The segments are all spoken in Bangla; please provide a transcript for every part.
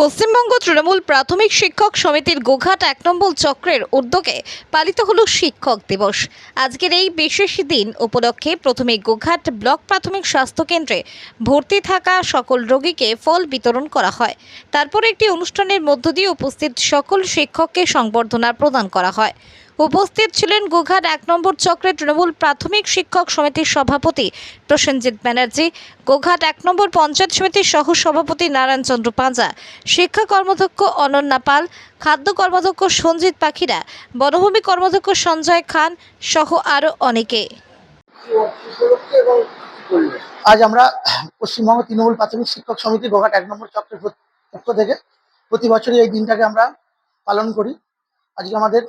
পশ্চিমবঙ্গ তৃণমূল প্রাথমিক শিক্ষক সমিতির গোঘাট এক নম্বর চক্রের উদ্যোগে পালিত হল শিক্ষক দিবস। আজকের এই বিশেষ দিন উপলক্ষে প্রথমে গোঘাট ব্লক প্রাথমিক স্বাস্থ্য কেন্দ্রে ভর্তি থাকা সকল রোগীকে ফল বিতরণ করা হয়। তারপর একটি অনুষ্ঠানের মধ্য দিয়ে উপস্থিত সকল শিক্ষককে সংবর্ধনা প্রদান করা হয়। উপস্থিত ছিলেন গোঘাট এক নম্বর চক্রের তৃণমূল প্রাথমিক শিক্ষক সমিতির সভাপতি প্রসেনজিৎ ব্যানার্জি, গোঘাট এক নম্বর পঞ্চায়েত সমিতির সহ সভাপতি নারায়ণ চন্দ্র পাঁজা, শিক্ষা কর্মাধ্যক্ষ অনন্যা পাল, খাদ্য কর্মাধ্যক্ষ সঞ্জিত পাখিরা, বনভূমি কর্মাধ্যক্ষ সঞ্জয় খান সহ আরও অনেকে। আজ আমরা পশ্চিমবঙ্গ তৃণমূল প্রাথমিক শিক্ষক সমিতি গোঘাট এক নম্বর চক্রের পক্ষ- থেকে প্রতি বছরই এই দিনটাকে আমরা পালন করি। আজকে আমাদের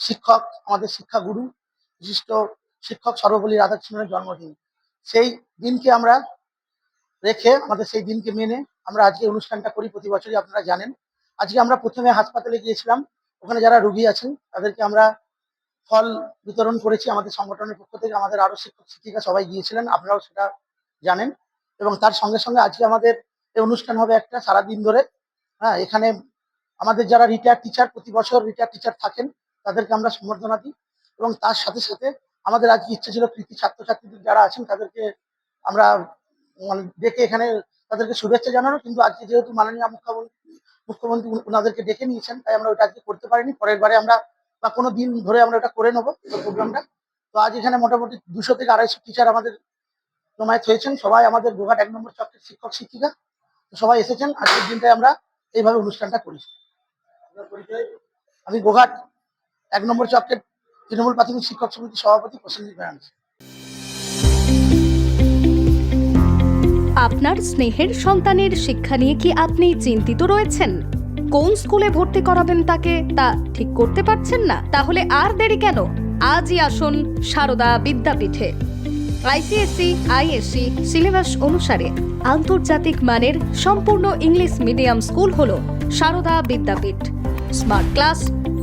শিক্ষক, আমাদের শিক্ষাগুরু বিশিষ্ট শিক্ষক সর্বপল্লী রাধাকৃষ্ণনের জন্মদিন। সেই দিনকে আমরা রেখে, আমাদের সেই দিনকে মেনে আমরা আজকে অনুষ্ঠানটা করি, প্রতি বছরই আপনারা জানেন। আজকে আমরা প্রথমে হাসপাতালে গিয়েছিলাম, ওখানে যারা রুগী আছেন, তাদেরকে আমরা ফল বিতরণ করেছি আমাদের সংগঠনের পক্ষ থেকে। আমাদের আরও শিক্ষক, শিক্ষিকা সবাই গিয়েছিলেন, আপনারাও সেটা জানেন। এবং তার সঙ্গে সঙ্গে আজকে আমাদের এই অনুষ্ঠান হবে একটা সারাদিন ধরে। হ্যাঁ এখানে আমাদের যারা রিটায়ার টিচার প্রতি বছর রিটায়ার টিচার থাকেন তাদেরকে আমরা সম্বর্ধনা দিই এবং তার সাথে সাথে আমাদের আজকে ইচ্ছে ছিল কৃতি ছাত্রছাত্রীদের যারা আছেন তাদেরকে আমরা মানে ডেকে এখানে তাদেরকে শুভেচ্ছা জানানো কিন্তু আজকে যেহেতু মাননীয় মুখ্যমন্ত্রী মুখ্যমন্ত্রী ওনাদেরকে ডেকে নিয়েছেন তাই আমরা ওটা আজকে করতে পারিনি। পরের বারে আমরা বা কোনো দিন ধরে আমরা ওটা করে নেব প্রোগ্রামটা। তো আজ এখানে মোটামুটি দুশো থেকে আড়াইশো টিচার আমাদের জমায়েত হয়েছেন। সবাই আমাদের গোঘাট এক নম্বর চক্রের শিক্ষক শিক্ষিকা। তো সবাই এসেছেন। আজকের দিনটায় আমরা এইভাবে অনুষ্ঠানটা করি। আমি গোঘাট এক নম্বর চক্রের তৃণমূল প্রাথমিক শিক্ষক সমিতির সভাপতি প্রসেনজিৎ ব্যানার্জি। আপনার স্নেহের সন্তানের শিক্ষা নিয়ে কি আপনি চিন্তিত রয়েছেন? কোন স্কুলে ভর্তি করাবেন তাকে তা ঠিক করতে পারছেন না? তাহলে আর দেরি কেন? আজই আসুন সারদা বিদ্যাপীঠে। আইসিএসসি, আইএসসি সিলেবাস অনুসারে আন্তর্জাতিক মানের সম্পূর্ণ ইংলিশ মিডিয়াম স্কুল হল Sarada Vidyapeeth. Smart class